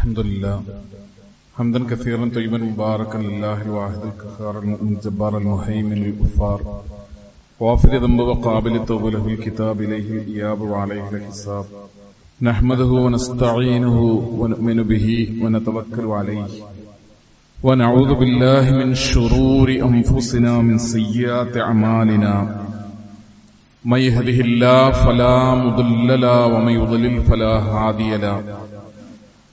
الحمد لله حمدا كثيرا طيبا مباركا لله الواحد القهار المؤمن الجبار المهيمن الغفار غافر ذنب وقابل التوب له الكتاب اليه الاياب وعليه الحساب نحمده ونستعينه ونؤمن به ونتوكل عليه ونعوذ بالله من شرور انفسنا من سيئات اعمالنا من يهده الله فلا مضل له ومن يضلل فلا هادي له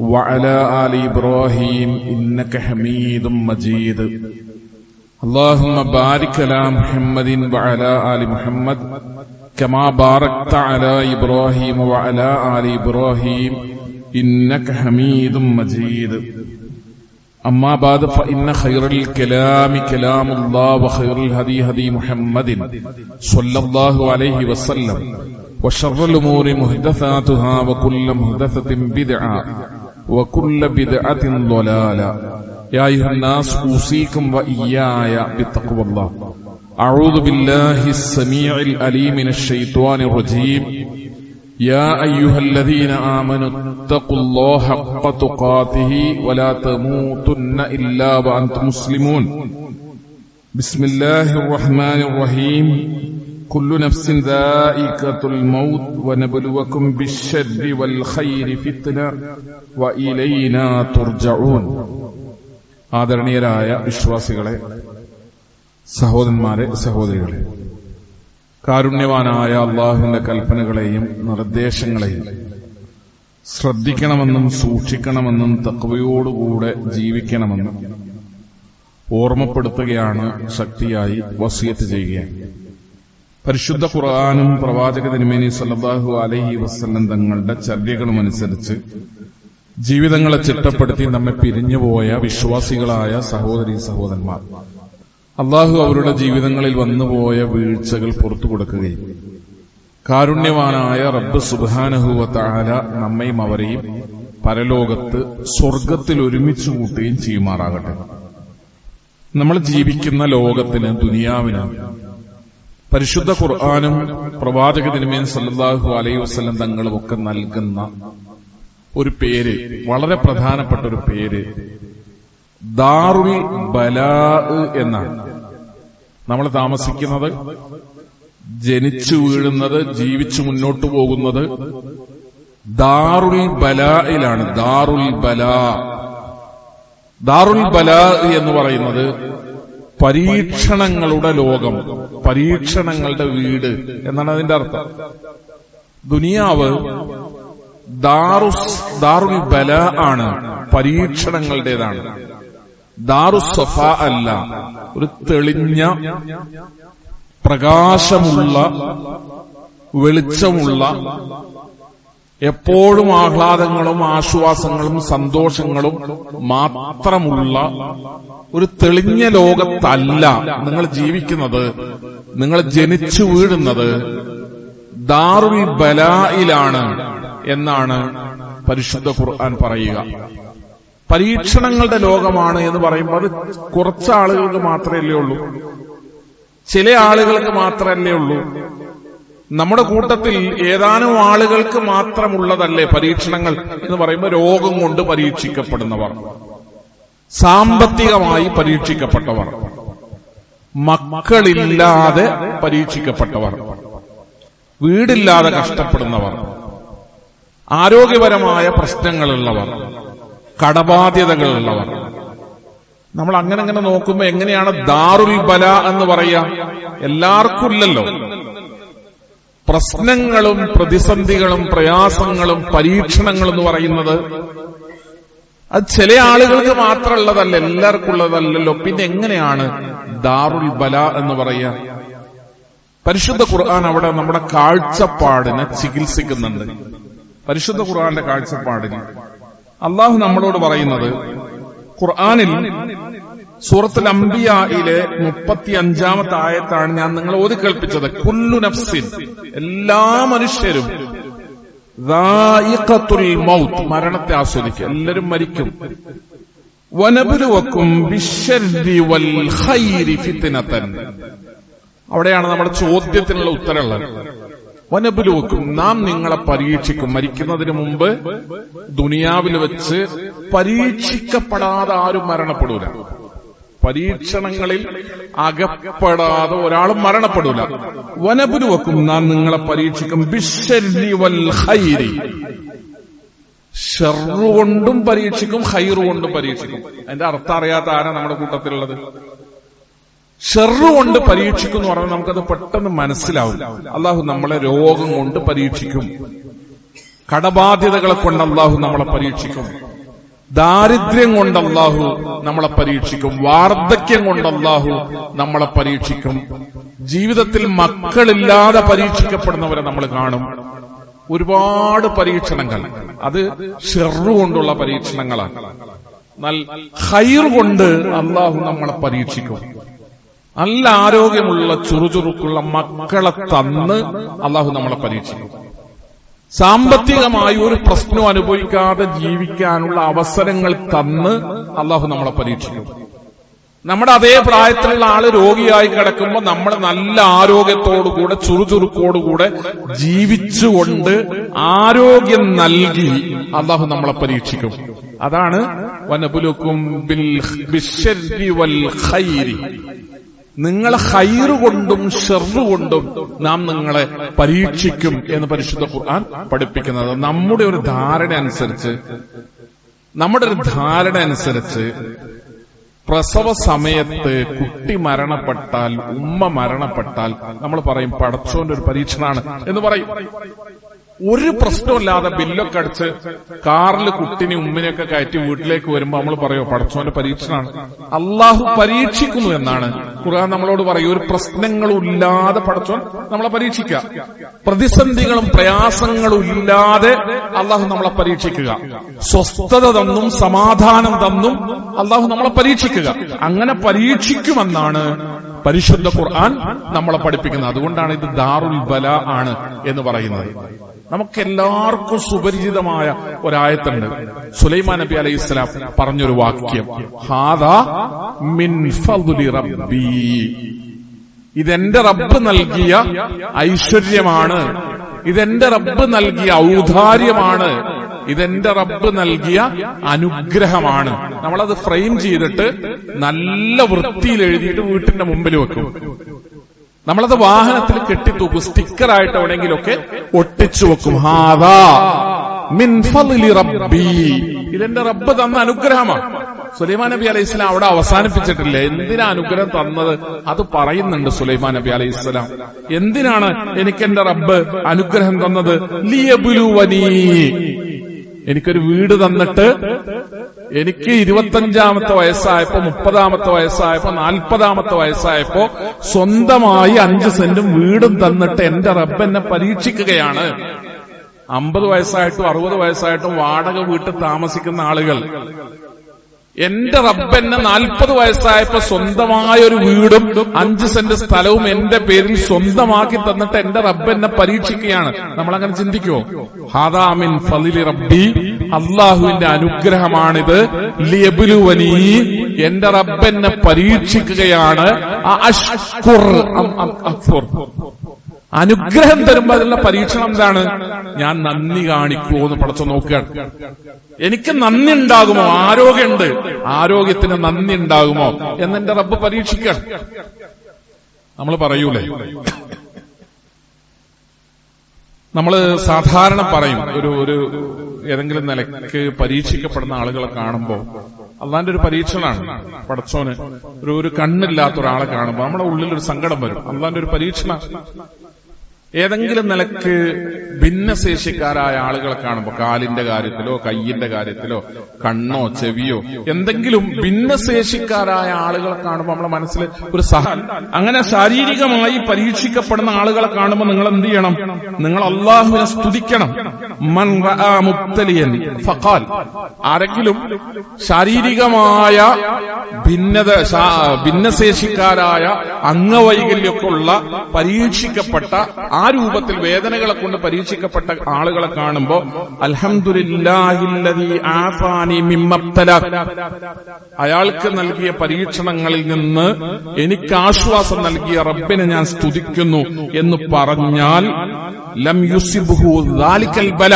وعلى آل إبراهيم إنك حميد مجيد. اللهم بارك على محمد وعلى آل محمد كما باركت على إبراهيم وعلى آل إبراهيم إنك حميد مجيد. أما بعد فإن خير الكلام كلام الله وخير الهدي هدي محمد صلى الله عليه وسلم وشر الأمور محدثاتها وكل محدثة بدعة. وكل بدعة ضلالة. يا أيها الناس أوصيكم وإياي بتقوى الله. أعوذ بالله السميع الأليم من الشيطان الرجيم. يا أيها الذين آمنوا اتقوا الله حق تقاته ولا تموتن إلا وأنتم مسلمون. بسم الله الرحمن الرحيم. كل نفس ذائقة الموت ونبلوكم بالشر والخير فتنة وإلينا ترجعون ആദരണീയരായ വിശ്വാസികളെ സഹോദരന്മാരെ സഹോദരികളെ കാരുണ്യവാനായ അള്ളാഹുവിന്റെ കൽപ്പനകളെയും നിർദ്ദേശങ്ങളെയും ശ്രദ്ധിക്കണമെന്നും സൂക്ഷിക്കണമെന്നും തക്വയോടുകൂടെ ജീവിക്കണമെന്നും ഓർമ്മപ്പെടുത്തുകയാണ് ശക്തിയായി വസിയത്ത് ചെയ്യുകയാണ് പരിശുദ്ധ ഖുർആാനും പ്രവാചക തിരുമേനി സല്ലാഹു അലഹി വസ്ല്ലം തങ്ങളുടെ ചര്യകളും അനുസരിച്ച് ജീവിതങ്ങളെ ചിട്ടപ്പെടുത്തി നമ്മെ പിരിഞ്ഞുപോയ വിശ്വാസികളായ സഹോദരി സഹോദരന്മാർ. അള്ളാഹു അവരുടെ ജീവിതങ്ങളിൽ വന്നുപോയ വീഴ്ചകൾ പുറത്തു കൊടുക്കുകയും കാരുണ്യവാനായ റബ്ബ് സുബാനഹുവ താര നമ്മയും അവരെയും പരലോകത്ത് സ്വർഗത്തിൽ ഒരുമിച്ച് കൂട്ടുകയും ചെയ്യുമാറാകട്ടെ. നമ്മൾ ജീവിക്കുന്ന ലോകത്തിന് ദുനിയാവിന് പരിശുദ്ധ ഖുർആാനും പ്രവാചക തിരുമേൻ സല്ലാഹു അലൈഹി വസ്ലം തങ്ങളും ഒക്കെ നൽകുന്ന ഒരു പേര് വളരെ പ്രധാനപ്പെട്ട ഒരു പേര് ദാറുൽ ബലാ എന്നാണ്. നമ്മൾ താമസിക്കുന്നത് ജനിച്ചു വീഴുന്നത് ജീവിച്ചു മുന്നോട്ടു പോകുന്നത് ദാറുൽ ബലായിലാണ്. ദാറുൽ ബലാ. ദാറുൽ ബലാ എന്ന് പറയുന്നത് പരീക്ഷണങ്ങളുടെ ലോകം പരീക്ഷണങ്ങളുടെ വീട് എന്നാണ് അതിന്റെ അർത്ഥം. ദുനിയാവ് ദാറുസ് ദാറുൽ ബല ആണ് പരീക്ഷണങ്ങളുടേതാണ്. ദാറുസഫ അല്ല ഒരു തെളിഞ്ഞ പ്രകാശമുള്ള വെളിച്ചമുള്ള എപ്പോഴും ആഹ്ലാദങ്ങളും ആശ്വാസങ്ങളും സന്തോഷങ്ങളും മാത്രമുള്ള ഒരു തെളിഞ്ഞ ലോകത്തല്ല നിങ്ങൾ ജീവിക്കുന്നത്. നിങ്ങൾ ജനിച്ചു വീഴുന്നത് ദാറുൽ ബലായിലാണ് എന്നാണ് പരിശുദ്ധ ഖുർആൻ പറയുക. പരീക്ഷണങ്ങളുടെ ലോകമാണ് എന്ന് പറയുമ്പോൾ അത് കുറച്ച് ആളുകൾക്ക് മാത്രമല്ലേ ഉള്ളൂ. ചില ആളുകൾക്ക് മാത്രമല്ലേ ഉള്ളൂ. നമ്മുടെ കൂട്ടത്തിൽ ഏതാനും ആളുകൾക്ക് മാത്രമുള്ളതല്ലേ പരീക്ഷണങ്ങൾ എന്ന് പറയുമ്പോൾ രോഗം കൊണ്ട് പരീക്ഷിക്കപ്പെടുന്നവർ. സാമ്പത്തികമായി പരീക്ഷിക്കപ്പെട്ടവർ. മക്കളില്ലാതെ പരീക്ഷിക്കപ്പെട്ടവർ. വീടില്ലാതെ കഷ്ടപ്പെടുന്നവർ. ആരോഗ്യപരമായ പ്രശ്നങ്ങളുള്ളവർ. കടബാധ്യതകളുള്ളവർ. നമ്മൾ അങ്ങനെ അങ്ങനെ നോക്കുമ്പോൾ എങ്ങനെയാണ് ദാറുൽ ബല എന്ന് പറയാ? എല്ലാവർക്കും ഇല്ലല്ലോ. പ്രശ്നങ്ങളും പ്രതിസന്ധികളും പ്രയാസങ്ങളും പരീക്ഷണങ്ങളും എന്ന് പറയുന്നത് അത് ചില ആളുകൾക്ക് മാത്രമുള്ളതല്ല എല്ലാവർക്കും ഉള്ളതല്ലല്ലോ പിന്നെ എങ്ങനെയാണ് ദാറുൽ ബല എന്ന് പറയുക? പരിശുദ്ധ ഖുർആൻ അവിടെ നമ്മുടെ കാഴ്ചപ്പാടിനെ ചികിത്സിക്കുന്നുണ്ട്. പരിശുദ്ധ ഖുർആന്റെ കാഴ്ചപ്പാടിന് അള്ളാഹു നമ്മളോട് പറയുന്നത് ഖുർആാനിൽ സൂറത്തുൽ അംബിയയിലെ മുപ്പത്തി അഞ്ചാമത്തെ ആയത്താണ് ഞാൻ നിങ്ങളെ ഓതി കേൾപ്പിച്ചത്. കുല്ലു നഫ്സിൻ. എല്ലാ മനുഷ്യരും മൗത്ത് മരണത്തെ ആസ്വദിക്കുക എല്ലാവരും മരിക്കും. ഫിത്നതൻ. അവിടെയാണ് നമ്മുടെ ചോദ്യത്തിനുള്ള ഉത്തരമുള്ളത് വനബുലുവക്കും നാം നിങ്ങളെ പരീക്ഷിക്കും. മരിക്കുന്നതിന് മുമ്പ് ദുനിയാവിൽ വെച്ച് പരീക്ഷിക്കപ്പെടാതെ ആരും മരണപ്പെടൂല. പരീക്ഷണങ്ങളിൽ അകപ്പെടാതെ ഒരാളും മരണപ്പെടൂല. വനപുരുവക്കും നാം നിങ്ങളെ പരീക്ഷിക്കും. ബിശ്ശർരി വൽ ഖൈരി. ഷെറു കൊണ്ടും പരീക്ഷിക്കും ഹൈറു കൊണ്ടും പരീക്ഷിക്കും. അതിന്റെ അർത്ഥം അറിയാത്ത ആരാ നമ്മുടെ കൂട്ടത്തിലുള്ളത്? ഷെറു കൊണ്ട് പരീക്ഷിക്കും എന്ന് പറഞ്ഞാൽ നമുക്കത് പെട്ടെന്ന് മനസ്സിലാവും. അള്ളാഹു നമ്മളെ രോഗം കൊണ്ട് പരീക്ഷിക്കും. കടബാധ്യതകളെ കൊണ്ട് അള്ളാഹു നമ്മളെ പരീക്ഷിക്കും. ദാരിദ്ര്യം കൊണ്ട് അള്ളാഹു നമ്മളെ പരീക്ഷിക്കും. വാർദ്ധക്യം കൊണ്ട് അള്ളാഹു നമ്മളെ പരീക്ഷിക്കും. ജീവിതത്തിൽ മക്കളില്ലാതെ പരീക്ഷിക്കപ്പെടുന്നവരെ നമ്മൾ കാണും. ഒരുപാട് പരീക്ഷണങ്ങൾ. അത് ഷെറു കൊണ്ടുള്ള പരീക്ഷണങ്ങളാണ്. നൽ ഹൈർ കൊണ്ട് അള്ളാഹു നമ്മളെ പരീക്ഷിക്കും. നല്ല ആരോഗ്യമുള്ള ചുറുചുറുക്കുള്ള മക്കളെ തന്ന് അള്ളാഹു നമ്മളെ പരീക്ഷിക്കും. സാമ്പത്തികമായി ഒരു പ്രശ്നവും അനുഭവിക്കാതെ ജീവിക്കാനുള്ള അവസരങ്ങൾ തന്ന് അള്ളാഹു നമ്മളെ പരീക്ഷിക്കും. നമ്മുടെ അതേ പ്രായത്തിലുള്ള ആൾ രോഗിയായി കിടക്കുമ്പോൾ നമ്മൾ നല്ല ആരോഗ്യത്തോടുകൂടെ ചുറുചുറുക്കോടുകൂടെ ജീവിച്ചുകൊണ്ട് ആരോഗ്യം നൽകി അള്ളാഹു നമ്മളെ പരീക്ഷിക്കും. അതാണ് വനബുലുക്കും നിങ്ങളെ ഹൈറ് കൊണ്ടും ഷെറു കൊണ്ടും നാം നിങ്ങളെ പരീക്ഷിക്കും എന്ന് പരിശുദ്ധ ഖുർആൻ പഠിപ്പിക്കുന്നത്. നമ്മുടെ ഒരു ധാരണ അനുസരിച്ച് നമ്മുടെ ഒരു ധാരണ അനുസരിച്ച് പ്രസവ സമയത്ത് കുട്ടി മരണപ്പെട്ടാൽ ഉമ്മ മരണപ്പെട്ടാൽ നമ്മൾ പറയും പടച്ചോന്റെ ഒരു പരീക്ഷണമാണ് എന്ന് പറയും. ഒരു പ്രശ്നമില്ലാതെ ബില്ലൊക്കെ അടിച്ച് കാറിൽ കുട്ടിനെ ഉമ്മിനെയൊക്കെ കയറ്റി വീട്ടിലേക്ക് വരുമ്പോ നമ്മൾ പറയോ പടച്ചോന്റെ പരീക്ഷണാണ് അള്ളാഹു പരീക്ഷിക്കുന്നു എന്നാണ്. ഖുർആൻ നമ്മളോട് പറയും ഒരു പ്രശ്നങ്ങളും ഇല്ലാതെ പടച്ചോൻ നമ്മളെ പരീക്ഷിക്കുക. പ്രതിസന്ധികളും പ്രയാസങ്ങളും ഇല്ലാതെ അള്ളാഹു നമ്മളെ പരീക്ഷിക്കുക. സ്വസ്ഥത തന്നും സമാധാനം തന്നും അള്ളാഹു നമ്മളെ പരീക്ഷിക്കുക. അങ്ങനെ പരീക്ഷിക്കുമെന്നാണ് പരിശുദ്ധ ഖുർആൻ നമ്മളെ പഠിപ്പിക്കുന്നത്. അതുകൊണ്ടാണ് ഇത് ദാറുൽ ബല ആണ് എന്ന് പറയുന്നത്. നമുക്കെല്ലാവർക്കും സുപരിചിതമായ ഒരായത്തുണ്ട്. സുലൈമാൻ നബി അലൈഹി ഇസ്ലാം പറഞ്ഞൊരു വാക്യം. ഹാദാ മിൻ റബ്ബി. ഇതെന്റെ റബ്ബ് നൽകിയ ഐശ്വര്യമാണ്. ഇതെന്റെ റബ്ബ് നൽകിയ ഔദാര്യമാണ്. ഇതെന്റെ റബ്ബ് നൽകിയ അനുഗ്രഹമാണ്. നമ്മളത് ഫ്രെയിം ചെയ്തിട്ട് നല്ല വൃത്തിയിൽ എഴുതിയിട്ട് വീട്ടിന്റെ മുമ്പിൽ വെക്കും. നമ്മളത് വാഹനത്തിൽ കെട്ടിത്തൂക്കും. സ്റ്റിക്കറായിട്ട് എവിടെയെങ്കിലൊക്കെ ഒട്ടിച്ചു വെക്കും ഹാദാ. മിൻ റബ്ബി. ഇതെന്റെ റബ്ബ് തന്ന അനുഗ്രഹമാണ് സുലൈമാൻ നബി അലൈഹി സ്വലാം അവിടെ അവസാനിപ്പിച്ചിട്ടില്ല? എന്തിനാ അനുഗ്രഹം തന്നത്? അത് പറയുന്നുണ്ട് സുലൈമാൻ നബി അലൈഹി സ്വലാം. എന്തിനാണ് എനിക്ക് എന്റെ റബ്ബ് അനുഗ്രഹം തന്നത്? ലിയബുലുവനീ. എനിക്കൊരു വീട് തന്നിട്ട് എനിക്ക് ഇരുപത്തഞ്ചാമത്തെ വയസ്സായപ്പോ മുപ്പതാമത്തെ വയസ്സായപ്പോ നാൽപ്പതാമത്തെ വയസ്സായപ്പോ സ്വന്തമായി അഞ്ച് സെന്റും വീടും തന്നിട്ട് എന്റെ റബ്ബ് എന്നെ പരീക്ഷിക്കുകയാണ്. അമ്പത് വയസ്സായിട്ടും അറുപത് വയസ്സായിട്ടും വാടക വീട്ടിൽ താമസിക്കുന്ന ആളുകൾ. എന്റെ റബ്ബ് എന്നെ നാൽപ്പത് വയസ്സായപ്പോ സ്വന്തമായ ഒരു വീടും അഞ്ച് സെന്റ് സ്ഥലവും എന്റെ പേരിൽ സ്വന്തമാക്കി തന്നിട്ട് എന്റെ റബ്ബ് എന്നെ പരീക്ഷിക്കുകയാണ്. നമ്മൾ അങ്ങനെ ചിന്തിക്കുമോ ഹാദാമിൻ ഫലിലി റബ്ബി. അള്ളാഹുവിന്റെ അനുഗ്രഹമാണിത്. ലിയബുലുവനി. എന്റെ റബ്ബ് എന്നെ പരീക്ഷിക്കുകയാണ് അഷ്കുർ. അനുഗ്രഹം തരുമ്പോ അതിനുള്ള പരീക്ഷണം എന്താണ്? ഞാൻ നന്ദി കാണിക്കുമോ എന്ന് പടച്ചു നോക്കുകയാണ്. എനിക്ക് നന്ദി ഉണ്ടാകുമോ? ആരോഗ്യമുണ്ട്. ആരോഗ്യത്തിന് നന്ദി ഉണ്ടാകുമോ? എന്നെന്റെ റബ്ബ് പരീക്ഷിക്കണം നമ്മൾ പറയൂലേ? നമ്മൾ സാധാരണ പറയും ഒരു ഒരു ഏതെങ്കിലും നിലയ്ക്ക് പരീക്ഷിക്കപ്പെടുന്ന ആളുകളെ കാണുമ്പോൾ അള്ളാന്റെ ഒരു പരീക്ഷണമാണ് പടച്ചോന് ഒരു ഒരു കണ്ണില്ലാത്ത ഒരാളെ കാണുമ്പോൾ നമ്മുടെ ഉള്ളിൽ ഒരു സങ്കടം വരും. അള്ളാന്റെ ഒരു പരീക്ഷണ. ഏതെങ്കിലും നിലയ്ക്ക് ഭിന്നശേഷിക്കാരായ ആളുകളെ കാണുമ്പോൾ കാലിന്റെ കാര്യത്തിലോ കയ്യിന്റെ കാര്യത്തിലോ കണ്ണോ ചെവിയോ എന്തെങ്കിലും ഭിന്നശേഷിക്കാരായ ആളുകളെ കാണുമ്പോൾ നമ്മുടെ മനസ്സിൽ ഒരു സഹ അങ്ങനെ ശാരീരികമായി പരീക്ഷിക്കപ്പെടുന്ന ആളുകളെ കാണുമ്പോൾ നിങ്ങൾ എന്ത് ചെയ്യണം? നിങ്ങൾ അള്ളാഹുവിനെ സ്തുതിക്കണം. മൻ ഫഖാൽ. ആരെങ്കിലും ശാരീരികമായ ഭിന്നത ഭിന്നശേഷിക്കാരായ അംഗവൈകല്യമൊക്കെ ഉള്ള പരീക്ഷിക്കപ്പെട്ട ആ രൂപത്തിൽ വേദനകളെ കൊണ്ട് പരീക്ഷിക്കപ്പെട്ട ആളുകളെ കാണുമ്പോ അൽഹംദുലില്ലാഹില്ലദീ ആഫാനി മിമ്മബ്തല. അയാൾക്ക് നൽകിയ പരീക്ഷണങ്ങളിൽ നിന്ന് എനിക്ക് ആശ്വാസം നൽകിയ റബ്ബിനെ ഞാൻ സ്തുതിക്കുന്നു എന്ന് പറഞ്ഞാൽ ലം യുസിബ്ഹു ബല.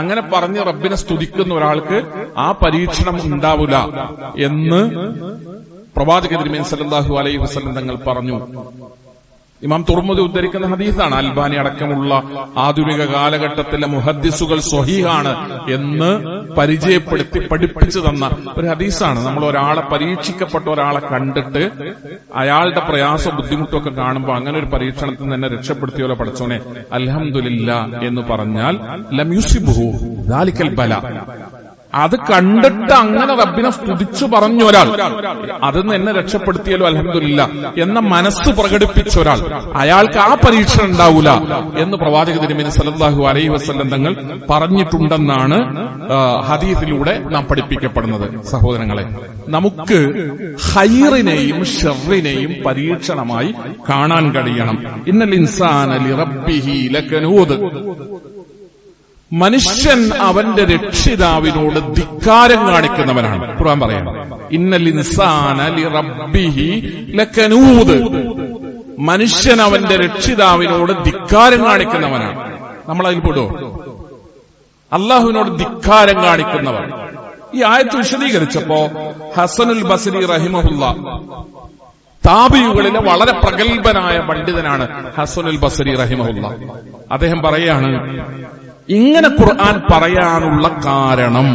അങ്ങനെ പറഞ്ഞ് റബ്ബിനെ സ്തുതിക്കുന്ന ഒരാൾക്ക് ആ പരീക്ഷണം ഉണ്ടാവില്ല എന്ന് പ്രവാചക തിരുമേൻ സല്ലല്ലാഹു അലൈഹി വസല്ലം തങ്ങൾ പറഞ്ഞു. ഇമാം തുറമുദി ഉദ്ധരിക്കുന്ന ഹദീസാണ് അൽബാനി അടക്കമുള്ള ആധുനിക കാലഘട്ടത്തിലെ മുഹദ്ദിസുകൾ സ്വഹീഹാണ് എന്ന് പരിചയപ്പെടുത്തി പഠിപ്പിച്ചു തന്ന ഒരു ഹദീസാണ്. നമ്മൾ ഒരാളെ പരീക്ഷിക്കപ്പെട്ട ഒരാളെ കണ്ടിട്ട് അയാളുടെ പ്രയാസം ബുദ്ധിമുട്ടൊക്കെ കാണുമ്പോൾ അങ്ങനെ ഒരു പരീക്ഷണത്തിൽ എന്നെ രക്ഷപ്പെടുത്തിയോലെ പഠിച്ചോനെ അലഹമില്ല എന്ന് പറഞ്ഞാൽ ലം യുസിബുഹു ബല. അത് കണ്ടിട്ട് അങ്ങനെ റബ്ബിനെ സ്തുതിച്ചു പറഞ്ഞ ഒരാൾ. അതിന്ന് എന്നെ രക്ഷപ്പെടുത്തിയല്ലോ അലഹമില്ല എന്ന മനസ്സ് പ്രകടിപ്പിച്ച ഒരാൾ. അയാൾക്ക് ആ പരീക്ഷ ഉണ്ടാവൂല എന്ന് പ്രവാചക തിരുമേനി സല്ലല്ലാഹു അലൈഹി വസല്ലം തങ്ങൾ പറഞ്ഞിട്ടുണ്ടെന്നാണ് ഹദീസിലൂടെ നാം പഠിപ്പിക്കപ്പെടുന്നത്. സഹോദരങ്ങളെ നമുക്ക് ഹൈറിനെയും ഷെറിനെയും പരീക്ഷണമായി കാണാൻ കഴിയണം. ഇന്നൽ ഇൻസാന ലിറബ്ബിഹി ലകനൂദ്. മനുഷ്യൻ അവന്റെ രക്ഷിതാവിനോട് ധിക്കാരം കാണിക്കുന്നവനാണ്. ഖുർആൻ പറയാം ഇന്നൽ ഇൻസാന ലിറബ്ബിഹി ലകനൂദ് മനുഷ്യൻ അവന്റെ രക്ഷിതാവിനോട് ധിക്കാരം കാണിക്കുന്നവനാണ്. നമ്മൾ അതിൽ പെടുവോ അള്ളാഹുവിനോട് ധിക്കാരം കാണിക്കുന്നവർ ഈ ആയത്ത് വിശദീകരിച്ചപ്പോ ഹസനുൽ ബസരി റഹിമഹുല്ല താബിയുകളിലെ വളരെ പ്രഗത്ഭനായ പണ്ഡിതനാണ് ഹസനുൽ ബസരി റഹിമഹുല്ല. അദ്ദേഹം പറയാണ് ഇങ്ങനെ ഖുർആൻ പറയാനുള്ള കാരണം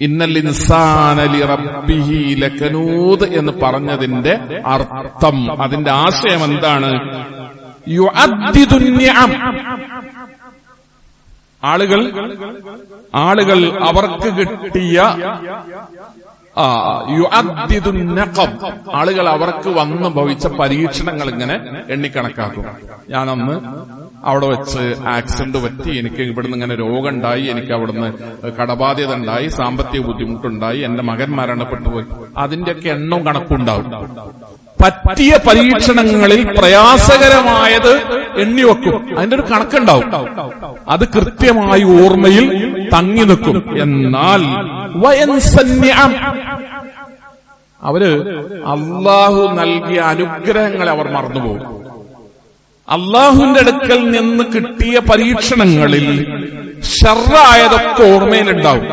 ഇന്നൽ ഇൻസാന ലിറബ്ബിഹി ലകനൂദ് എന്ന് പറഞ്ഞതിന്റെ അർത്ഥം അതിന്റെ ആശയം എന്താണ്? ആളുകൾ ആളുകൾ അവർക്ക് കിട്ടിയ ആളുകൾ അവർക്ക് വന്ന് ഭവിച്ച പരീക്ഷണങ്ങൾ ഇങ്ങനെ എണ്ണിക്കണക്കാക്കും. ഞാനന്ന് അവിടെ വെച്ച് ആക്സിഡന്റ് പറ്റി എനിക്ക് ഇവിടുന്ന് ഇങ്ങനെ രോഗം ഉണ്ടായി എനിക്ക് അവിടുന്ന് കടബാധ്യത ഉണ്ടായി സാമ്പത്തിക ബുദ്ധിമുട്ടുണ്ടായി എന്റെ മകൻ മരണപ്പെട്ടു പോയി. അതിന്റെയൊക്കെ എണ്ണവും കണക്കുണ്ടാവും. പറ്റിയ പരീക്ഷണങ്ങളിൽ പ്രയാസകരമായത് എണ്ണി വെക്കും. അതിന്റെ ഒരു കണക്കുണ്ടാവും. അത് കൃത്യമായി ഓർമ്മയിൽ തങ്ങി നിൽക്കും. എന്നാൽ അവർ അള്ളാഹു നൽകിയ അനുഗ്രഹങ്ങളെ അവർ മറന്നുപോകും. അള്ളാഹുവിന്റെ അടുക്കൽ നിന്ന് കിട്ടിയ പരീക്ഷണങ്ങളിൽ ഷർറായതൊക്കെ ഓർമ്മയിലുണ്ടാവും.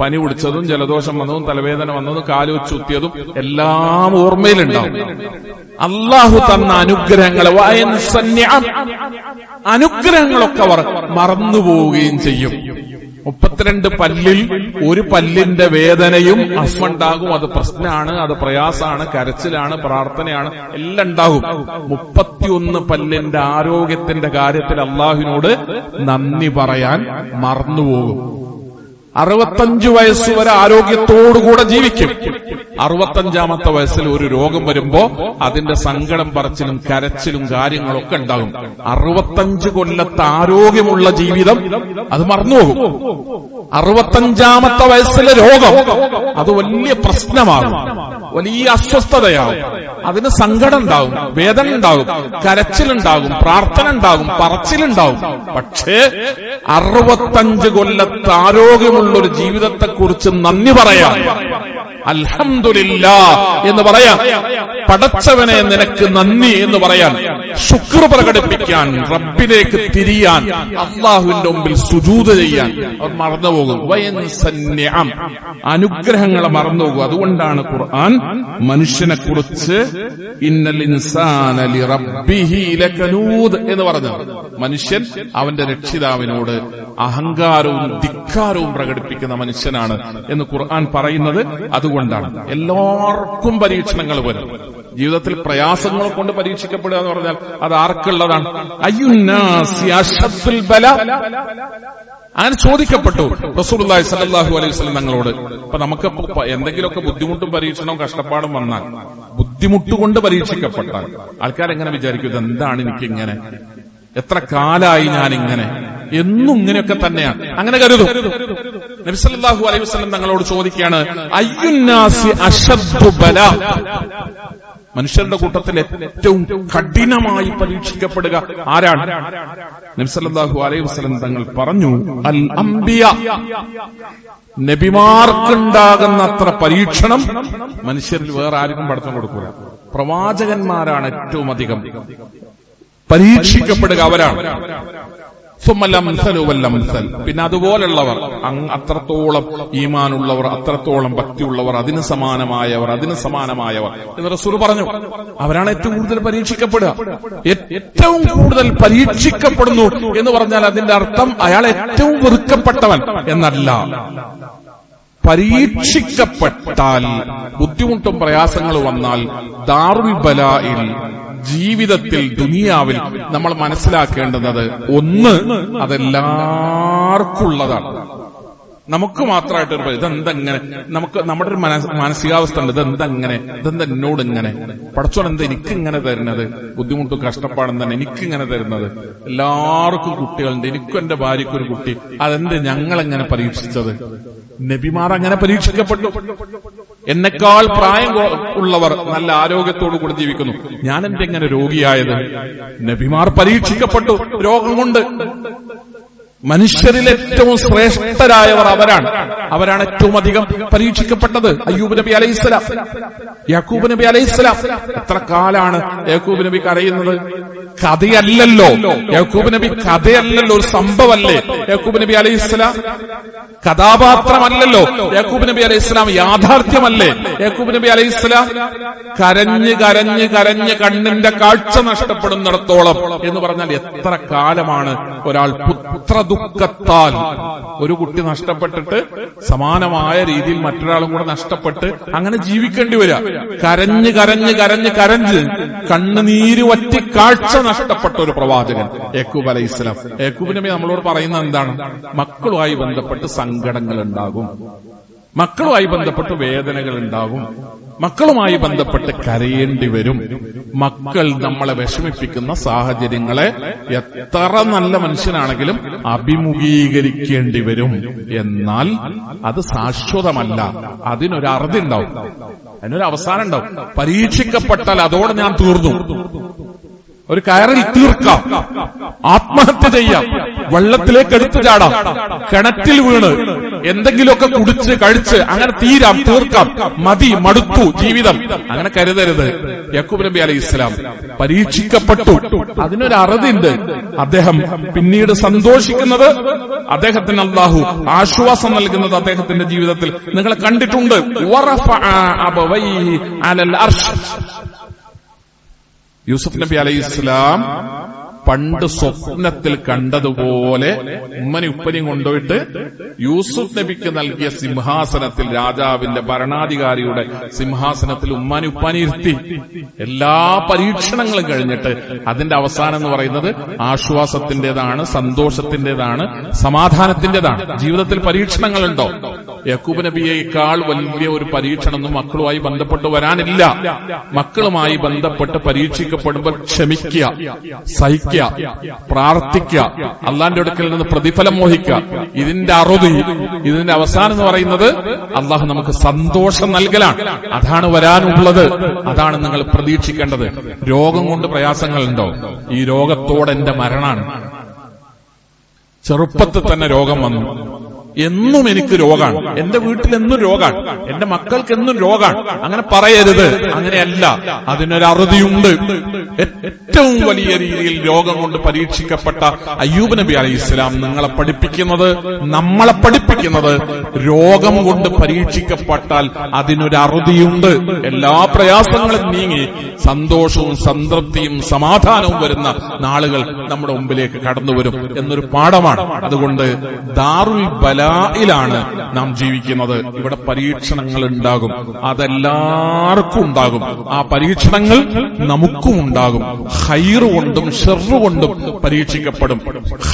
പനി പിടിച്ചതും ജലദോഷം വന്നതും തലവേദന വന്നതും കാലു ചുത്തിയതും എല്ലാം ഓർമ്മയിലുണ്ടാവും. അള്ളാഹു തന്ന അനുഗ്രഹങ്ങളെ അനുഗ്രഹങ്ങളൊക്കെ അവർ മറന്നുപോവുകയും ചെയ്യും. മുപ്പത്തിരണ്ട് പല്ലിൽ ഒരു പല്ലിന്റെ വേദനയും അസ്മുണ്ടാകും അത് പ്രശ്നമാണ് അത് പ്രയാസമാണ് കരച്ചിലാണ് പ്രാർത്ഥനയാണ് എല്ലാം ഉണ്ടാകും. മുപ്പത്തിയൊന്ന് പല്ലിന്റെ ആരോഗ്യത്തിന്റെ കാര്യത്തിൽ അള്ളാഹുവിനോട് നന്ദി പറയാൻ മറന്നുപോകും. അറുപത്തഞ്ചു വയസ്സ് വരെ ആരോഗ്യത്തോടുകൂടെ ജീവിക്കും. അറുപത്തഞ്ചാമത്തെ വയസ്സിൽ ഒരു രോഗം വരുമ്പോ അതിന്റെ സങ്കടം പറച്ചിലും കരച്ചിലും കാര്യങ്ങളൊക്കെ ഉണ്ടാകും. അറുപത്തഞ്ച് കൊല്ലത്തെ ആരോഗ്യമുള്ള ജീവിതം അത് മറന്നുപോകും. അറുപത്തഞ്ചാമത്തെ വയസ്സിലെ രോഗം അത് വലിയ പ്രശ്നമാകും. വലിയ അസ്വസ്ഥതയാകും. അതിന് സങ്കടം ഉണ്ടാവും വേദന ഉണ്ടാകും കരച്ചിലുണ്ടാകും പ്രാർത്ഥന ഉണ്ടാകും പറച്ചിലുണ്ടാവും പക്ഷേ അറുപത്തഞ്ച് കൊല്ലത്തെ ആരോഗ്യമുള്ള ഒരു ജീവിതത്തെക്കുറിച്ച് നന്ദി പറയാം. അൽഹമില്ല എന്ന് പറയാം. പടച്ചവനെ നിനക്ക് നന്ദി എന്ന് പറയാൻ ശുക്ർ പ്രകടിപ്പിക്കാൻ റബ്ബിലേക്ക് തിരിയാൻ അള്ളാഹുവിന്റെ മുമ്പിൽ സുജൂത ചെയ്യാൻ അവർ മറന്നുപോകും അനുഗ്രഹങ്ങളെ മറന്നുപോകും അതുകൊണ്ടാണ് ഖുർആൻ മനുഷ്യനെ കുറിച്ച് ഇന്നൽ ലകനൂദ് എന്ന് പറഞ്ഞത് മനുഷ്യൻ അവന്റെ രക്ഷിതാവിനോട് അഹങ്കാരവും ധിക്കാരവും പ്രകടിപ്പിക്കുന്ന മനുഷ്യനാണ് എന്ന് ഖുർആൻ പറയുന്നത് അതുകൊണ്ടാണ്. എല്ലാവർക്കും പരീക്ഷണങ്ങൾ വരും. ജീവിതത്തിൽ പ്രയാസങ്ങൾ കൊണ്ട് പരീക്ഷിക്കപ്പെടുക എന്ന് പറഞ്ഞാൽ അത് ആർക്കുള്ളതാണ്? ബല. അങ്ങനെ ചോദിക്കപ്പെട്ടു റസൂലുള്ളാഹി സലാഹു അലൈഹി വസല്ലം തങ്ങളോട്. അപ്പൊ നമുക്ക് ഇപ്പൊ എന്തെങ്കിലുമൊക്കെ ബുദ്ധിമുട്ടും പരീക്ഷണവും കഷ്ടപ്പാടും വന്നാൽ ബുദ്ധിമുട്ടുകൊണ്ട് പരീക്ഷിക്കപ്പെട്ടാൽ ആൾക്കാരെങ്ങനെ വിചാരിക്കും ഇതെന്താണ് എനിക്കിങ്ങനെ? എത്ര കാലായി ഞാൻ ഇങ്ങനെ എന്നും ഇങ്ങനെയൊക്കെ തന്നെയാണ് അങ്ങനെ കരുതും. നബിസല്ലാഹു അലൈഹി വസ്ലം തങ്ങളോട് ചോദിക്കുകയാണ് അയ്യുന്നാസി മനുഷ്യരുടെ കൂട്ടത്തിൽ ഏറ്റവും കഠിനമായി പരീക്ഷിക്കപ്പെടുക ആരാണ്? നബിസല്ലാഹു അലൈഹി വസ്ലം തങ്ങൾ പറഞ്ഞു അൽ അംബിയ. നബിമാർക്കുണ്ടാകുന്ന അത്ര പരീക്ഷണം മനുഷ്യരിൽ വേറെ ആർക്കും പഠിത്തം കൊടുക്കൂല. പ്രവാചകന്മാരാണ് ഏറ്റവും അധികം. പരീക്ഷിക്കപ്പെടുക അവരാണ്. പിന്നെ അതുപോലുള്ളവർ അത്രത്തോളം ഈമാനുള്ളവർ അത്രത്തോളം ഭക്തിയുള്ളവർ അതിന് സമാനമായവർ അതിന് സമാനമായവർ. എന്ന് റസൂർ പറഞ്ഞു അവരാണ് ഏറ്റവും കൂടുതൽ പരീക്ഷിക്കപ്പെടുക. ഏറ്റവും കൂടുതൽ പരീക്ഷിക്കപ്പെടുന്നു എന്ന് പറഞ്ഞാൽ അതിന്റെ അർത്ഥം അയാൾ ഏറ്റവും വെറുക്കപ്പെട്ടവൻ എന്നല്ല. പരീക്ഷിക്കപ്പെട്ടാൽ ബുദ്ധിമുട്ടും പ്രയാസങ്ങളും വന്നാൽ ദാറുൽ ബലായിൽ ജീവിതത്തിൽ ദുനിയാവിൽ നമ്മൾ മനസ്സിലാക്കേണ്ടുന്നത് ഒന്ന് അതെല്ലാവർക്കും ഉള്ളതാണ് നമുക്ക് മാത്രമായിട്ട് ഒരു ഇതെന്തെങ്ങനെ? നമുക്ക് നമ്മുടെ ഒരു മാനസികാവസ്ഥ ഉണ്ട് ഇതെന്തെങ്ങനെ? ഇതെന്താ എന്നോട് ഇങ്ങനെ? പഠിച്ചോണ്ട് എന്താ എനിക്ക് ഇങ്ങനെ തരുന്നത്? ബുദ്ധിമുട്ടും കഷ്ടപ്പാടും തന്നെ എനിക്ക് ഇങ്ങനെ തരുന്നത്? എല്ലാവർക്കും കുട്ടികളുണ്ട്. എനിക്കും എന്റെ ഭാര്യയ്ക്കും ഒരു കുട്ടി. അതെന്ത് ഞങ്ങൾ എങ്ങനെ പരീക്ഷിച്ചത്? നബിമാർ അങ്ങനെ പരീക്ഷിക്കപ്പെട്ടു. എന്നെക്കാൾ പ്രായം ഉള്ളവർ നല്ല ആരോഗ്യത്തോടു കൂടി ജീവിക്കുന്നു. ഞാൻ എന്റെ ഇങ്ങനെ രോഗിയായത്? നബിമാർ പരീക്ഷിക്കപ്പെട്ടു. രോഗം കൊണ്ട്. മനുഷ്യരിൽ ഏറ്റവും ശ്രേഷ്ഠരായവർ അവരാണ്. അവരാണ് ഏറ്റവും അധികം പരീക്ഷിക്കപ്പെട്ടത്. അയ്യൂബ് നബി അലൈഹിസ്സലാം യാക്കൂബ് നബി അലൈഹിസ്സലാം എത്ര കാലാണ് യാക്കൂബ് നബി കരയുന്നത്? കഥയല്ലല്ലോ. യാക്കൂബ് നബി കഥയല്ലല്ലോ. ഒരു സംഭവമല്ലേ യാക്കൂബ് നബി അലൈഹിസ്സലാം കഥാപാത്രമല്ലല്ലോ. യാക്കൂബ് നബി അലൈഹി ഇസ്ലാം യാഥാർത്ഥ്യമല്ലേ? യാക്കൂബ് നബി അലൈഹി ഇസ്ലാം കരഞ്ഞ് കരഞ്ഞ് കരഞ്ഞ് കണ്ണിന്റെ കാഴ്ച നഷ്ടപ്പെടുന്നിടത്തോളം എന്ന് പറഞ്ഞാൽ എത്ര കാലമാണ് ഒരാൾ പുത്ര ദുഃഖത്താൽ ഒരു കുട്ടി നഷ്ടപ്പെട്ടിട്ട് സമാനമായ രീതിയിൽ മറ്റൊരാളും കൂടെ നഷ്ടപ്പെട്ട് അങ്ങനെ ജീവിക്കേണ്ടി വരിക കരഞ്ഞ് കരഞ്ഞ് കരഞ്ഞ് കരഞ്ഞ് കണ്ണുനീര് വറ്റി കാഴ്ച നഷ്ടപ്പെട്ട ഒരു പ്രവാചകൻ യക്കൂബ് അലൈഹി ഇസ്ലാം യക്കൂബ് നബി നമ്മളോട് പറയുന്നത് എന്താണ്? മക്കളുമായി ബന്ധപ്പെട്ട് സങ്കടങ്ങൾ ഉണ്ടാകും മക്കളുമായി ബന്ധപ്പെട്ട് വേദനകൾ ഉണ്ടാകും മക്കളുമായി ബന്ധപ്പെട്ട് കരയേണ്ടി വരും. മക്കൾ നമ്മളെ വിഷമിപ്പിക്കുന്ന സാഹചര്യങ്ങളെ എത്ര നല്ല മനുഷ്യനാണെങ്കിലും അഭിമുഖീകരിക്കേണ്ടി വരും. എന്നാൽ അത് ശാശ്വതമല്ല. അതിനൊരു ഉണ്ടാവും അതിനൊരു അവസാനം ഉണ്ടാവും പരീക്ഷിക്കപ്പെട്ടാൽ അതോടെ ഞാൻ തീർന്നു. ഒരു കയറിൽ തീർക്കാം. ആത്മഹത്യ ചെയ്യാം. വെള്ളത്തിലേക്ക് എടുത്തു ചാടാം. കിണറ്റിൽ വീണ്. എന്തെങ്കിലുമൊക്കെ കുടിച്ച് കഴിച്ച് അങ്ങനെ തീരാം തീർക്കാം. മതി മടുത്തു ജീവിതം. അങ്ങനെ കരുതരുത്. യക്കൂബ് നബി അലൈഹി ഇസ്ലാം പരീക്ഷിക്കപ്പെട്ടു. അതിനൊരു അറുതിണ്ട്. അദ്ദേഹം പിന്നീട് സന്തോഷിക്കുന്നത് അദ്ദേഹത്തിന് അള്ളാഹു ആശ്വാസം നൽകുന്നത് അദ്ദേഹത്തിന്റെ ജീവിതത്തിൽ. നിങ്ങൾ കണ്ടിട്ടുണ്ട്. യൂസുഫ് നബി അലൈഹി ഇസ്ലാം പണ്ട് സ്വപ്നത്തിൽ കണ്ടതുപോലെ ഉമ്മനി ഉപ്പനെയും കൊണ്ടുപോയിട്ട് യൂസുഫ് നബിക്ക് നൽകിയ സിംഹാസനത്തിൽ രാജാവിന്റെ ഭരണാധികാരിയുടെ സിംഹാസനത്തിൽ ഉമ്മാനി ഉപ്പാനി ഇരുത്തി. എല്ലാ പരീക്ഷണങ്ങളും കഴിഞ്ഞിട്ട് അതിന്റെ അവസാനം എന്ന് പറയുന്നത് ആശ്വാസത്തിന്റേതാണ് സന്തോഷത്തിന്റേതാണ് സമാധാനത്തിന്റേതാണ് ജീവിതത്തിൽ പരീക്ഷണങ്ങളുണ്ടോ? യക്കൂബ് നബിയേക്കാൾ വലിയ ഒരു പരീക്ഷണമൊന്നും മക്കളുമായി ബന്ധപ്പെട്ട് വരാനില്ല. മക്കളുമായി ബന്ധപ്പെട്ട് പരീക്ഷിക്കപ്പെടുമ്പോൾ ക്ഷമിക്കുക സഹിക്കുക പ്രാർത്ഥിക്കുക അള്ളാന്റെ അടുക്കൽ നിന്ന് പ്രതിഫലം മോഹിക്കുക. ഇതിന്റെ അറുതി ഇതിന്റെ അവസാനം എന്ന് പറയുന്നത് അള്ളാഹു നമുക്ക് സന്തോഷം നൽകലാണ്. അതാണ് വരാനുള്ളത്. അതാണ് നിങ്ങൾ പ്രതീക്ഷിക്കേണ്ടത്. രോഗം കൊണ്ട് പ്രയാസങ്ങൾ പ്രയാസങ്ങളുണ്ടോ? ഈ രോഗത്തോടെ എന്റെ മരണാണ് ചെറുപ്പത്തിൽ തന്നെ രോഗം വന്നു. എന്നും എനിക്ക് രോഗാണ്. എന്റെ വീട്ടിൽ എന്നും രോഗാണ്. എന്റെ മക്കൾക്ക് എന്നും രോഗാണ്. അങ്ങനെ പറയരുത്. അങ്ങനെയല്ല. അതിനൊരു അറുതിയുണ്ട്. ഏറ്റവും വലിയ രീതിയിൽ രോഗം കൊണ്ട് പരീക്ഷിക്കപ്പെട്ട അയ്യൂബ് നബി അലൈഹി ഇസ്ലാം നിങ്ങളെ പഠിപ്പിക്കുന്നത് നമ്മളെ പഠിപ്പിക്കുന്നത് രോഗം കൊണ്ട് പരീക്ഷിക്കപ്പെട്ടാൽ അതിനൊരു അറുതിയുണ്ട്. എല്ലാ പ്രയാസങ്ങളും നീങ്ങി സന്തോഷവും സംതൃപ്തിയും സമാധാനവും വരുന്ന നാളുകൾ നമ്മുടെ മുമ്പിലേക്ക് കടന്നു വരും എന്നൊരു പാഠമാണ്. അതുകൊണ്ട് ദാറുൽ ബല ബലായിലാണ് നാം ജീവിക്കുന്നത്. ഇവിടെ പരീക്ഷണങ്ങൾ ഉണ്ടാകും. അതെല്ലാവർക്കും ഉണ്ടാകും. ആ പരീക്ഷണങ്ങൾ നമുക്കും ഉണ്ടാകും. ഹൈറ് കൊണ്ടും ഷെറ് കൊണ്ടും പരീക്ഷിക്കപ്പെടും.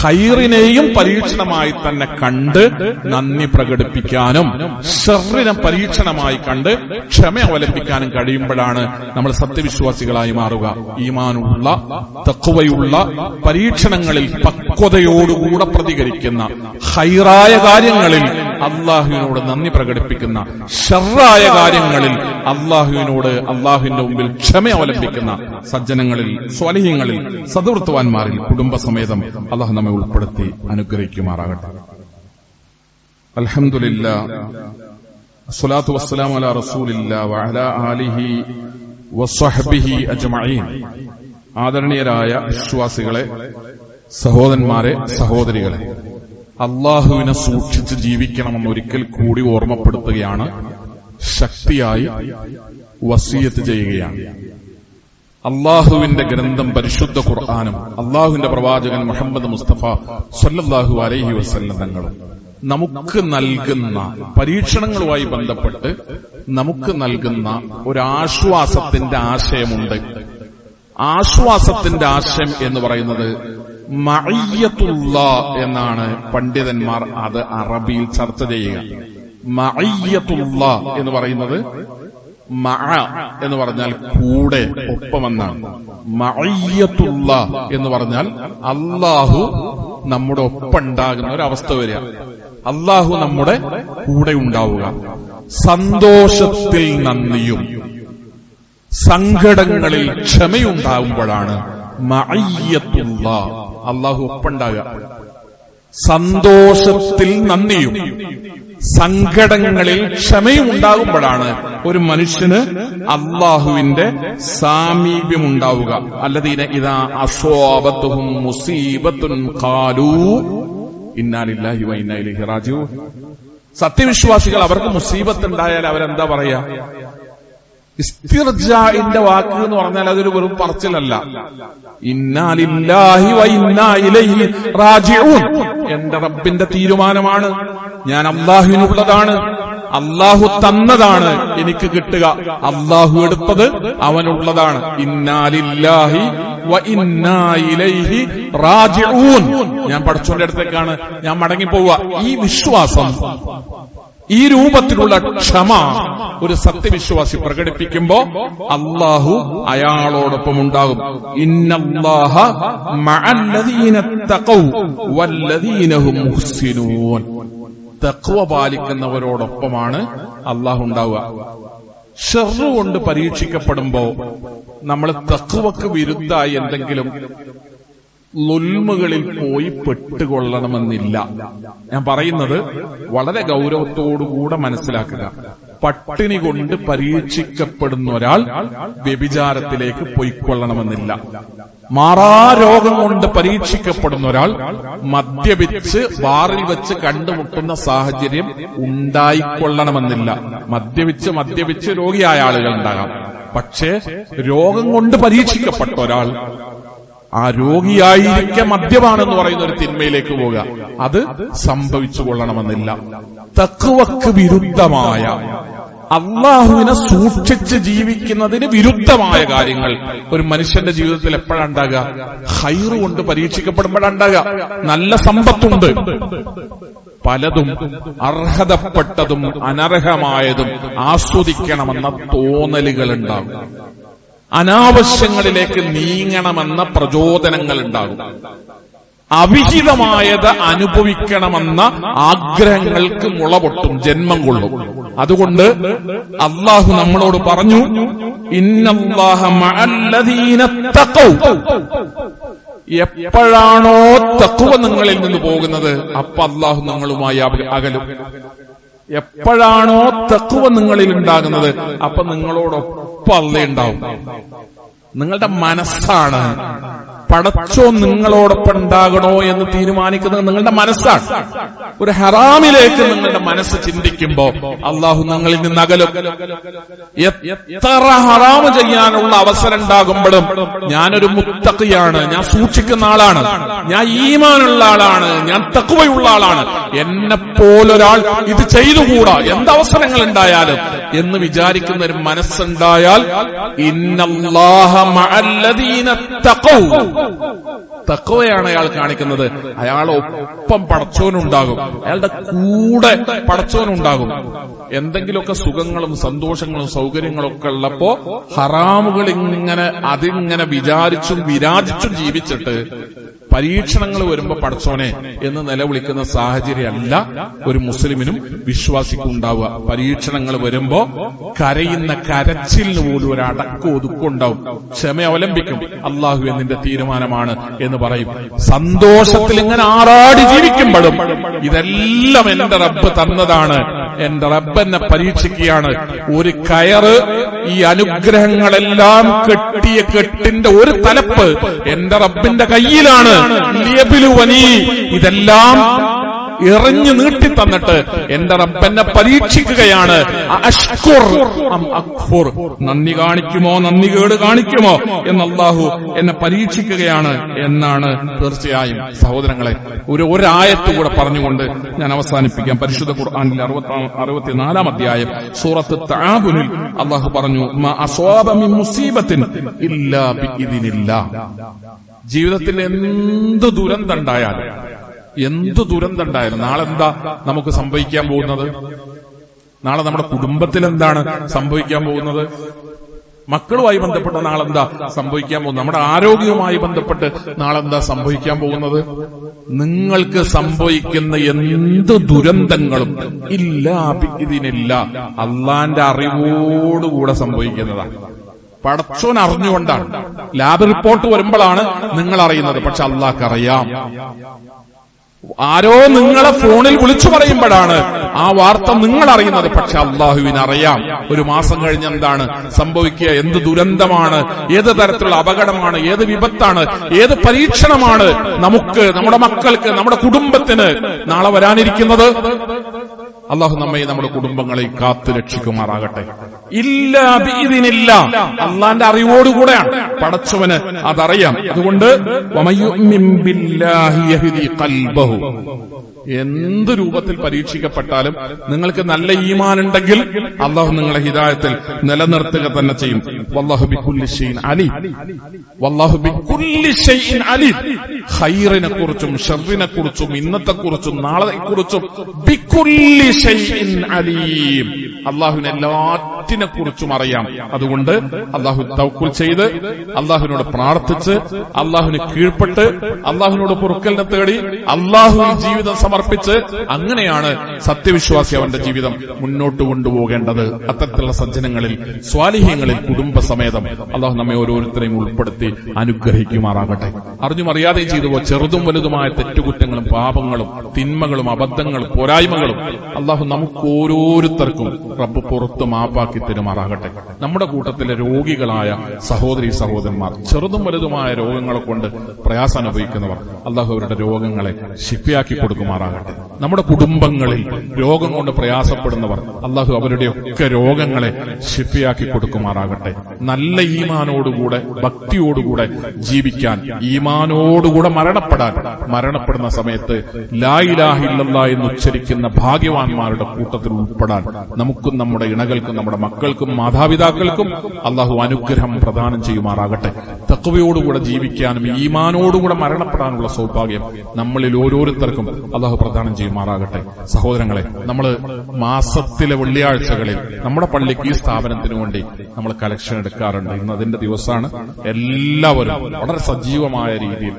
ഹൈറിനെയും പരീക്ഷണമായി തന്നെ കണ്ട് നന്ദി പ്രകടിപ്പിക്കാനും ഷെറിനെ പരീക്ഷണമായി കണ്ട് ക്ഷമ അവലംബിക്കാനും കഴിയുമ്പോഴാണ് നമ്മൾ സത്യവിശ്വാസികളായി മാറുക. ഈമാനുള്ള തക്കുവയുള്ള പരീക്ഷണങ്ങളിൽ പക്വതയോടുകൂടെ പ്രതികരിക്കുന്ന ഹൈറായ കാര്യങ്ങളിൽ അള്ളാഹുവിനോട് നന്ദി പ്രകടിപ്പിക്കുന്ന ഷറായ കാര്യങ്ങളിൽ അള്ളാഹുവിനോട് അള്ളാഹുവിന്റെ മുമ്പിൽ ക്ഷമ അവലംബിക്കുന്ന സജ്ജനങ്ങളിൽ സ്വലഹ്യങ്ങളിൽ സദൃത്വാന്മാരിൽ കുടുംബസമേതം അള്ളാഹു നമ്മെ ഉൾപ്പെടുത്തി അനുഗ്രഹിക്കുമാറാകട്ടെ. അലഹമില്ല അസ്സലാത്തു വസ്സലാമു അലാ റസൂലില്ല വഅലാ ആലിഹി വസ്വഹ്ബിഹി അജ്മഈൻ. ആദരണീയരായ വിശ്വാസികളെ സഹോദരന്മാരെ സഹോദരികളെ അള്ളാഹുവിനെ സൂക്ഷിച്ച് ജീവിക്കണമെന്ന് ഒരിക്കൽ കൂടി ഓർമ്മപ്പെടുത്തുകയാണ്. ശക്തിയായി വസീയത്ത് ചെയ്യുകയാണ്. അള്ളാഹുവിന്റെ ഗ്രന്ഥം പരിശുദ്ധ ഖുർആാനും അള്ളാഹുവിന്റെ പ്രവാചകൻ മുഹമ്മദ് മുസ്തഫ സല്ലല്ലാഹു അലൈഹി വസല്ലം തങ്ങളും നമുക്ക് നൽകുന്ന പരീക്ഷണങ്ങളുമായി ബന്ധപ്പെട്ട് നമുക്ക് നൽകുന്ന ഒരാശ്വാസത്തിന്റെ ആശയമുണ്ട്. ആശ്വാസത്തിന്റെ ആശയം എന്ന് പറയുന്നത് മഅയ്യത്തുള്ള എന്നാണ് പണ്ഡിതന്മാർ അത് അറബിയിൽ ചർച്ച ചെയ്യുക. മയ്യത്തുള്ള എന്ന് പറയുന്നത് മഅ എന്ന് പറഞ്ഞാൽ കൂടെ ഒപ്പമെന്നാണ്. മയ്യത്തുള്ള എന്ന് പറഞ്ഞാൽ അള്ളാഹു നമ്മുടെ ഒപ്പുണ്ടാകുന്ന ഒരു അവസ്ഥ വരിക. അള്ളാഹു നമ്മുടെ കൂടെ ഉണ്ടാവുക. സന്തോഷത്തിൽ നന്ദിയും സങ്കടങ്ങളിൽ ക്ഷമയുണ്ടാകുമ്പോഴാണ് മഅയ്യത്തുള്ള അള്ളാഹു ഒപ്പുണ്ടാകുക. സന്തോഷത്തിൽ നന്ദിയും സങ്കടങ്ങളിൽ ക്ഷമയും ഉണ്ടാകുമ്പോഴാണ് ഒരു മനുഷ്യന് അള്ളാഹുവിന്റെ സാമീപ്യം ഉണ്ടാവുക അല്ലതീന ഇതാ അസ്വാപത്തും മുസീബത്തും കാലൂ ഇന്നാലില്ലാഹി വൈനായി സത്യവിശ്വാസികൾ അവർക്ക് മുസീബത്ത് ഉണ്ടായാൽ അവരെന്താ പറയാ? ഇസ്തിർജാന്റെ വാക്ക് എന്ന് പറഞ്ഞാൽ അതൊരു വെറും പറച്ചിലല്ല. ഇന്നാലില്ലാഹി ഇലൈഹി റാജിഊൻ. എന്റെ റബ്ബിന്റെ തീരുമാനമാണ്. ഞാൻ അള്ളാഹുവിനുള്ളതാണ് അള്ളാഹു തന്നതാണ് എനിക്ക് കിട്ടുക. അള്ളാഹു എടുത്തത് അവനുള്ളതാണ്. ഞാൻ പഠിച്ചോന്റെ അടുത്തേക്കാണ് ഞാൻ മടങ്ങിപ്പോവുക. ഈ വിശ്വാസം ഈ രൂപത്തിലുള്ള ക്ഷമ ഒരു സത്യവിശ്വാസി പ്രകടിപ്പിക്കുമ്പോ അള്ളാഹു അയാളോടൊപ്പം ഉണ്ടാകും. ഇന്നല്ലാഹ മഅല്ലദീന തഖ്വ പാലിക്കുന്നവരോടൊപ്പമാണ് അള്ളാഹു ഉണ്ടാവുക കൊണ്ട് പരീക്ഷിക്കപ്പെടുമ്പോ നമ്മൾ തഖ്വക്ക് വിരുദ്ധായി എന്തെങ്കിലും ലുൽമുകളിൽ പോയി പെട്ടുകൊള്ളണമെന്നില്ല. ഞാൻ പറയുന്നത് വളരെ ഗൗരവത്തോടുകൂടെ മനസ്സിലാക്കുക. പട്ടിണി കൊണ്ട് പരീക്ഷിക്കപ്പെടുന്ന ഒരാൾ വ്യഭിചാരത്തിലേക്ക് പൊയ്ക്കൊള്ളണമെന്നില്ല. മാറാരോഗം കൊണ്ട് പരീക്ഷിക്കപ്പെടുന്ന ഒരാൾ മദ്യപിച്ച് ബാറിൽ വെച്ച് കണ്ടുമുട്ടുന്ന സാഹചര്യം ഉണ്ടായിക്കൊള്ളണമെന്നില്ല. മദ്യപിച്ച് മദ്യപിച്ച് രോഗിയായ ആളുകൾ ഉണ്ടാകാം. പക്ഷേ രോഗം കൊണ്ട് പരീക്ഷിക്കപ്പെട്ട ഒരാൾ ആ രോഗിയായിരിക്കെ മദ്യപാണെന്ന് പറയുന്ന ഒരു തിന്മയിലേക്ക് പോവുക. അത് സംഭവിച്ചു കൊള്ളണമെന്നില്ല. തക്കുവക്ക് വിരുദ്ധമായ അള്ളാഹുവിനെ സൂക്ഷിച്ച് ജീവിക്കുന്നതിന് വിരുദ്ധമായ കാര്യങ്ങൾ ഒരു മനുഷ്യന്റെ ജീവിതത്തിൽ എപ്പോഴാണ് ഉണ്ടാകുക? ഹൈറ് കൊണ്ട് പരീക്ഷിക്കപ്പെടുമ്പോഴാണ്ടാകുക നല്ല സമ്പത്തുണ്ട്. പലതും അർഹതപ്പെട്ടതും അനർഹമായതും ആസ്വദിക്കണമെന്ന തോന്നലുകൾ ഉണ്ടാകും അനാവശ്യങ്ങളിലേക്ക് നീങ്ങണമെന്ന പ്രചോദനങ്ങൾ ഉണ്ടാകും അവിഹിതമായത് അനുഭവിക്കണമെന്ന ആഗ്രഹങ്ങൾക്ക് മുളപൊട്ടും ജന്മം കൊള്ളും. അതുകൊണ്ട് അള്ളാഹു നമ്മളോട് പറഞ്ഞു എപ്പോഴാണോ തക്കുവ നിങ്ങളിൽ നിന്ന് പോകുന്നത് അപ്പൊ അള്ളാഹു നിങ്ങളുമായി അകലും. എപ്പോഴാണോ തക്കുവ നിങ്ങളിൽ ഉണ്ടാകുന്നത് അപ്പൊ നിങ്ങളോടൊപ്പം അല്ല ഉണ്ടാവും. നിങ്ങളുടെ മനസ്സാണ്. പടച്ചോ നിങ്ങളോടൊപ്പം ഉണ്ടാകണോ എന്ന് തീരുമാനിക്കുന്നത് നിങ്ങളുടെ മനസ്സാണ്. ഒരു ഹറാമിലേക്ക് നിങ്ങളുടെ മനസ്സ് ചിന്തിക്കുമ്പോ അള്ളാഹു നിങ്ങളിൽ നിന്ന് അകലും. എത്ര ഹറാമ് ചെയ്യാനുള്ള അവസരം ഉണ്ടാകുമ്പോഴും ഞാനൊരു മുത്തക്കിയാണ് ഞാൻ സൂക്ഷിക്കുന്ന ആളാണ്. ഞാൻ ഈമാനുള്ള ആളാണ്. ഞാൻ തക്കുവയുള്ള ആളാണ്. എന്നെ പോലൊരാൾ ഇത് ചെയ്തുകൂടാ? എന്തവസരങ്ങൾ ഉണ്ടായാലും എന്ന് വിചാരിക്കുന്ന ഒരു മനസ്സുണ്ടായാൽ ഇന്നല്ലാഹ തക്കവയാണ് അയാൾ കാണിക്കുന്നത്. അയാൾ ഒപ്പം പടച്ചോനുണ്ടാകും അയാളുടെ കൂടെ പടച്ചോനുണ്ടാകും എന്തെങ്കിലുമൊക്കെ സുഖങ്ങളും സന്തോഷങ്ങളും സൗകര്യങ്ങളും ഒക്കെ ഉള്ളപ്പോ ഹറാമുകൾ ഇങ്ങനെ അതിങ്ങനെ വിചാരിച്ചും വിരാജിച്ചും ജീവിച്ചിട്ട് പരീക്ഷണങ്ങൾ വരുമ്പോ പടച്ചോനെ എന്ന് നിലവിളിക്കുന്ന സാഹചര്യമല്ല ഒരു മുസ്ലിമിനും വിശ്വാസിക്കും ഉണ്ടാവുക പരീക്ഷണങ്ങൾ വരുമ്പോ കരയുന്ന കരച്ചിലിന് പോലും ഒരു അടക്കം ഒതുക്കം ഉണ്ടാവും. ക്ഷമ അവലംബിക്കും. അള്ളാഹു എന്നിന്റെ തീരുമാനമാണ് എന്ന് പറയും. സന്തോഷത്തിൽ ഇങ്ങനെ ആറാടി ജീവിക്കുമ്പോഴും ഇതെല്ലാം എന്റെ റബ്ബ് തന്നതാണ്. എന്റെ റബ്ബ് എന്നെ പരീക്ഷിക്കുകയാണ്. ഒരു കയറ് ഈ അനുഗ്രഹങ്ങളെല്ലാം കെട്ടിയ കെട്ടിന്റെ ഒരു തലപ്പ് എന്റെ റബ്ബിന്റെ കയ്യിലാണ്. ഇതെല്ലാം എറിഞ്ഞു നീട്ടി തന്നിട്ട് എന്റെ റബ്ബെന്നെ പരീക്ഷിക്കുകയാണ്. നന്ദി കാണിക്കുമോ? നന്ദി കേട് കാണിക്കുമോ? എന്ന് അള്ളാഹു എന്നെ പരീക്ഷിക്കുകയാണ് എന്നാണ് തീർച്ചയായും സഹോദരങ്ങളെ ഒരു ഒരായത്ത് കൂടെ പറഞ്ഞുകൊണ്ട് ഞാൻ അവസാനിപ്പിക്കാം. പരിശുദ്ധ ഖുർആാനിൽ അറുപത്തി അറുപത്തിനാലാം അധ്യായം സൂറത്ത് താബുനിൽ അള്ളാഹു പറഞ്ഞു. ജീവിതത്തിൽ എന്ത് ദുരന്തണ്ടായാലും എന്ത് ദുരന്തണ്ടായാലും നാളെ എന്താ നമുക്ക് സംഭവിക്കാൻ പോകുന്നത്? നാളെ നമ്മുടെ കുടുംബത്തിൽ എന്താണ് സംഭവിക്കാൻ പോകുന്നത്? മക്കളുമായി ബന്ധപ്പെട്ട നാളെന്താ സംഭവിക്കാൻ പോകുന്നത്? നമ്മുടെ ആരോഗ്യവുമായി ബന്ധപ്പെട്ട് നാളെന്താ സംഭവിക്കാൻ പോകുന്നത്? നിങ്ങൾക്ക് സംഭവിക്കുന്ന എന്ത് ദുരന്തങ്ങളും ഇല്ല ഇതിനില്ല. അള്ളാന്റെ അറിവോടുകൂടെ സംഭവിക്കുന്നതാണ് പടച്ചോൻ അറിഞ്ഞുകൊണ്ടാണ്. ലാബ് റിപ്പോർട്ട് വരുമ്പോഴാണ് നിങ്ങൾ അറിയുന്നത് പക്ഷെ അള്ളാഹ്ക്ക് അറിയാം ആരോ നിങ്ങളെ ഫോണിൽ വിളിച്ചു പറയുമ്പോഴാണ് ആ വാർത്ത നിങ്ങൾ അറിയുന്നത്. പക്ഷെ അള്ളാഹുവിന് അറിയാം. ഒരു മാസം കഴിഞ്ഞ് എന്താണ് സംഭവിക്കുക? എന്ത് ദുരന്തമാണ്? ഏത് തരത്തിലുള്ള അപകടമാണ്? ഏത് വിപത്താണ്? ഏത് പരീക്ഷണമാണ് നമുക്ക് നമ്മുടെ മക്കൾക്ക് നമ്മുടെ കുടുംബത്തിന് നാളെ വരാനിരിക്കുന്നത്? അള്ളാഹു നമ്മെ നമ്മുടെ കുടുംബങ്ങളെ കാത്തു രക്ഷിക്കുമാറാകട്ടെ. ഇല്ല ഇതിനില്ല അള്ളാന്റെ അറിവോടുകൂടെയാണ്. പടച്ചവന് അതറിയാം. അതുകൊണ്ട് എന്ത് രൂപത്തിൽ പരീക്ഷിക്കപ്പെട്ടാലും നിങ്ങൾക്ക് നല്ല ഈമാൻ ഉണ്ടെങ്കിൽ അള്ളാഹു നിങ്ങളെ ഹിതായത്തിൽ നിലനിർത്തുക തന്നെ ചെയ്യും. വല്ലാഹു ബിക്കുല്ലി ഷൈഇൻ അലീം. വല്ലാഹു ബിക്കുല്ലി ഷൈഇൻ അലീം. ഖൈറിനെ കുറിച്ചും ഷെറിനെ കുറിച്ചും ഇന്നത്തെ കുറിച്ചും നാളെ കുറിച്ചും ബിക്കുല്ലി ഷൈഇൻ അലീം. അള്ളാഹുവിനെ എല്ലാറ്റിനെ കുറിച്ചും അറിയാം. അതുകൊണ്ട് അള്ളാഹു തവക്കുൽ ചെയ്ത് അള്ളാഹുവിനോട് പ്രാർത്ഥിച്ച് അള്ളാഹുവിന് കീഴ്പ്പെട്ട് അള്ളാഹുവിനോട് പൊറുക്കലിനെ തേടി അള്ളാഹു ജീവിതം സമർപ്പിച്ച് അങ്ങനെയാണ് സത്യവിശ്വാസി അവന്റെ ജീവിതം മുന്നോട്ട് കൊണ്ടുപോകേണ്ടത്. അത്തരത്തിലുള്ള സജ്ജനങ്ങളിൽ സ്വാലിഹ്യങ്ങളിൽ കുടുംബസമേതം അള്ളാഹു നമ്മെ ഓരോരുത്തരെയും ഉൾപ്പെടുത്തി അനുഗ്രഹിക്കുമാറാകട്ടെ. അറിഞ്ഞും അറിയാതെയും ചെയ്തു ചെറുതും വലുതുമായ തെറ്റുകുറ്റങ്ങളും പാപങ്ങളും തിന്മകളും അബദ്ധങ്ങളും പോരായ്മകളും അള്ളാഹു നമുക്ക് ഓരോരുത്തർക്കും റബ്ബ് പുറത്ത് മാപ്പാക്കി തരുമാറാകട്ടെ. നമ്മുടെ കൂട്ടത്തിലെ രോഗികളായ സഹോദരി സഹോദരന്മാർ ചെറുതും വലുതുമായ രോഗങ്ങളെ കൊണ്ട് പ്രയാസം അനുഭവിക്കുന്നവർ അള്ളാഹു അവരുടെ രോഗങ്ങളെ ശിപ്പിയാക്കി കൊടുക്കുമാറാകട്ടെ നമ്മുടെ കുടുംബങ്ങളിൽ രോഗം കൊണ്ട് പ്രയാസപ്പെടുന്നവർ അള്ളാഹു അവരുടെയൊക്കെ രോഗങ്ങളെ ശിപ്പിയാക്കി കൊടുക്കുമാറാകട്ടെ. നല്ല ഈമാനോടുകൂടെ ഭക്തിയോടുകൂടെ ജീവിക്കാൻ ഈമാനോടുകൂടെ മരണപ്പെടാൻ മരണപ്പെടുന്ന സമയത്ത് ലായിലാഹില്ല എന്ന് ഉച്ചരിക്കുന്ന ഭാഗ്യവാന്മാരുടെ കൂട്ടത്തിൽ ഉൾപ്പെടാൻ നമുക്കും നമ്മുടെ ഇണകൾക്കും നമ്മുടെ മക്കൾക്കും മാതാപിതാക്കൾക്കും അള്ളാഹു അനുഗ്രഹം പ്രദാനം ചെയ്യുമാറാകട്ടെ. തക്കവയോടുകൂടെ ജീവിക്കാനും ഈമാനോടുകൂടെ മരണപ്പെടാനുള്ള സൗഭാഗ്യം നമ്മളിൽ ഓരോരുത്തർക്കും അള്ളാഹു പ്രദാനം ചെയ്യുമാറാകട്ടെ. സഹോദരങ്ങളെ നമ്മൾ മാസത്തിലെ വെള്ളിയാഴ്ചകളിൽ നമ്മുടെ പള്ളിക്ക് ഈ സ്ഥാപനത്തിനു വേണ്ടി നമ്മൾ കളക്ഷൻ എടുക്കാറുണ്ട്. ഇന്ന് അതിന്റെ ദിവസമാണ്. എല്ലാവരും വളരെ സജീവമായ രീതിയിൽ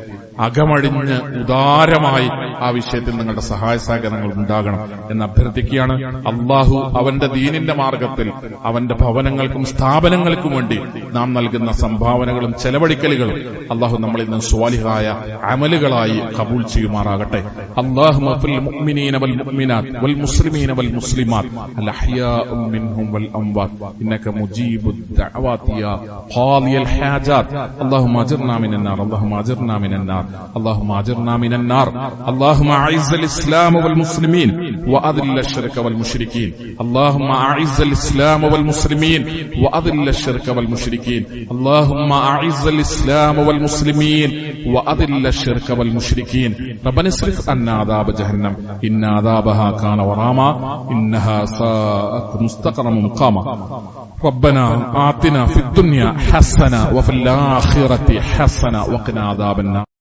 അകമഴിഞ്ഞ് ഉദാരമായി ആ വിഷയത്തിൽ നിങ്ങളുടെ സഹായ സഹകരണങ്ങൾ ഉണ്ടാകണം എന്ന് അഭ്യർത്ഥിക്കുകയാണ് അള്ളാഹു അവന്റെ ദീനിന്റെ മാർഗത്തിൽ അവന്റെ ഭവനങ്ങൾക്കും സ്ഥാപനങ്ങൾക്കും വേണ്ടി നാം നൽകുന്ന സംഭാവനകളും ചെലവഴിക്കലുകളും അള്ളാഹു നമ്മളിൽ നിന്ന് സ്വാലിഹായ അമലുകളായി കബൂൽ ചെയ്യുമാറാകട്ടെ അള്ളാഹു المؤمنين والمؤمنات والمسلمين والمسلمات الأحياء منهم والأموات إنك مجيب الدعوات يا قاضي الحاجات اللهم أجرنا من النار اللهم أجرنا من اللهم أجرنا من النار. اللهم أعز الإسلام والمسلمين وأذل الشرك والمشركين. اللهم أعز الإسلام والمسلمين وأذل الشرك والمشركين. اللهم أعز الإسلام والمسلمين وأذل الشرك والمشركين. ربنا اصرف عنا عذاب جهنم. إن عذابها كان وراما. إنها ساءت مستقرا مقاما. ربنا آتنا في الدنيا حسنة وفي الآخرة حسنة وقنا عذاب النار.